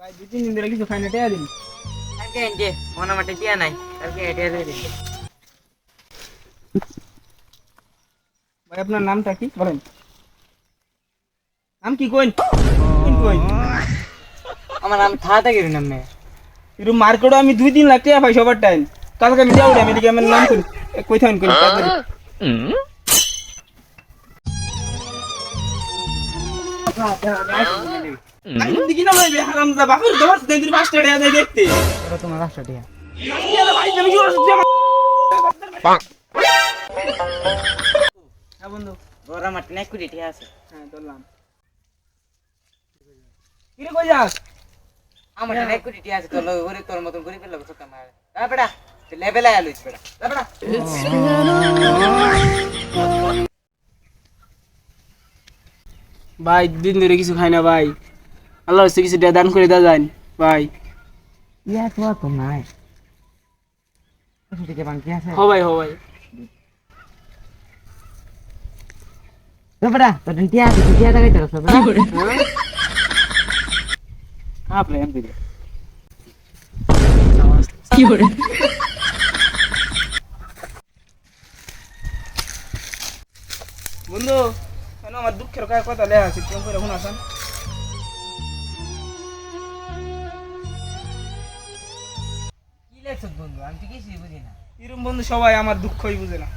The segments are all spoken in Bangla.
ভাই দুই তিন দিন ধরে কিছু খাই না টেয়া দিন। কালকে এনজে মনে মাঠে দিয়া নাই কালকে এটা দিয়ে দিন। ভাই আপনার নামটা কি? বলেন। নাম কি কইন কইন কইন আমার নাম থাতে গেলি নামে এরকম মার্কেটে আমি দুই লাখ টাকা পাই সবার টাইম কালকে আমি যাব আমি এদিকে আমার নাম করি। কই থাকেন কই? তাড়াতাড়ি হ্যাঁ বন্ধু। ওরা মাঠে নাই কুড়ি ঠিক আছে। হ্যাঁ ধরলাম। কিরে কই যাস? আমার কুড়ি ঠিক আছে তোর লগে করে তোর মতন করে ফেলল সব কাম দা বেটা লেভেল আলুইস বেটা। দা বেটা। ভাই দিন ধরে কিছু খাই না ভাই। আল্লাহ হচ্ছে কিছু দান করে দেওয়া যায়। ভাই। ইয়া তো তো নাই। আছে? হ ভাই হ ভাই। বেটা তোর টিয়া আছে টিয়া দেখাইতে রস বেটা হ্যাঁ। প্লেন দিলে বন্ধু কেন আমার দুঃখের কথা লেখা আছে? কেমন করে এখন আসান কি বন্ধু? আমি তো কিছুই বুঝি না। এরম বন্ধু সবাই আমার দুঃখই বুঝে না।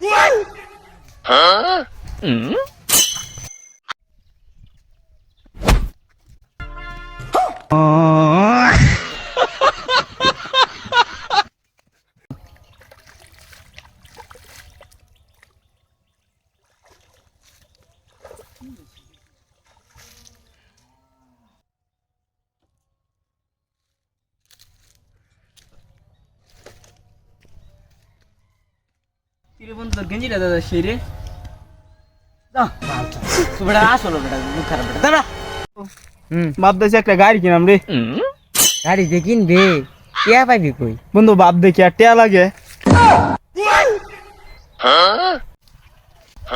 কিরে বন্ধু তোর গেঞ্জিটা দাদা সেই রে বেটা আসলো বেটা মুখ খারাপ বেটা দা বেটা হুম বাপ দেখছি একটা গাড়ি কিনাম রে গাড়ি যে কিনবে টিয়া পাইবি কই বন্ধু বাপ দেখি আর টেয়া লাগে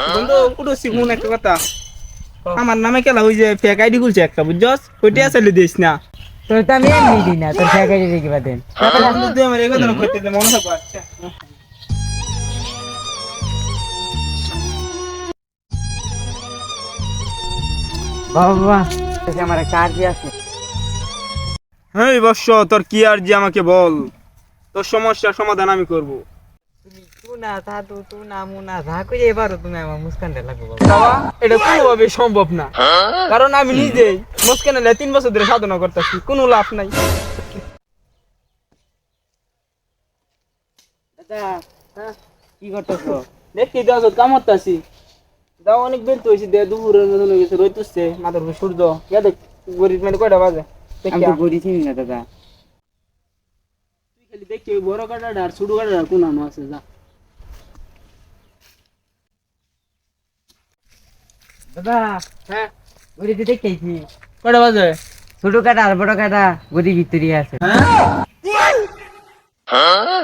বন্ধু উঠছি মন একটা কথা আমার নামে খেলা ওই যে ফেক আইডি খুলছে একটা বুঝছস ওইটা আসলে দিস না তোর তো আমি এমনি দিই না তোর ফ্যাক আইডি দেখি বাদেন বন্ধু তুই আমার এই কথা করতে দে, মনে থাকব আচ্ছা বাবা বাবা আমার একটা আর্জি আছে। হ্যাঁ বর্ষ তোর কি আমাকে বল? তোর সমস্যার সমাধান আমি করব। তুমি যা এবারও তুমি আমার মুস্কানটা লাগবো বাবা। এটা কোনোভাবে সম্ভব না। কারণ আমি নিজেই মুসকানে তিন বছর ধরে সাধনা করতেছি কোনো লাভ নাই। দাদা হ্যাঁ কি করতেছো? দাও অনেক বের তো হয়েছে দে দুপুরের মতন হয়ে গেছে রোদ উঠছে মাথার উপরে সূর্য। ইয়া দেখ গরিব মানে কয়টা বাজে? দেখি আমি তো গড়ি চিনি না দাদা। তুই খালি দেখি ওই বড় কাটাটা আর ছোট কাটাটা কোন আনো আছে যা। দাদা হ্যাঁ? গড়ি দিতে দেখতেছি কয়টা বাজে? ছোট কাটা আর বড় কাটা গড়ি ভিতরে আছে। হ্যাঁ?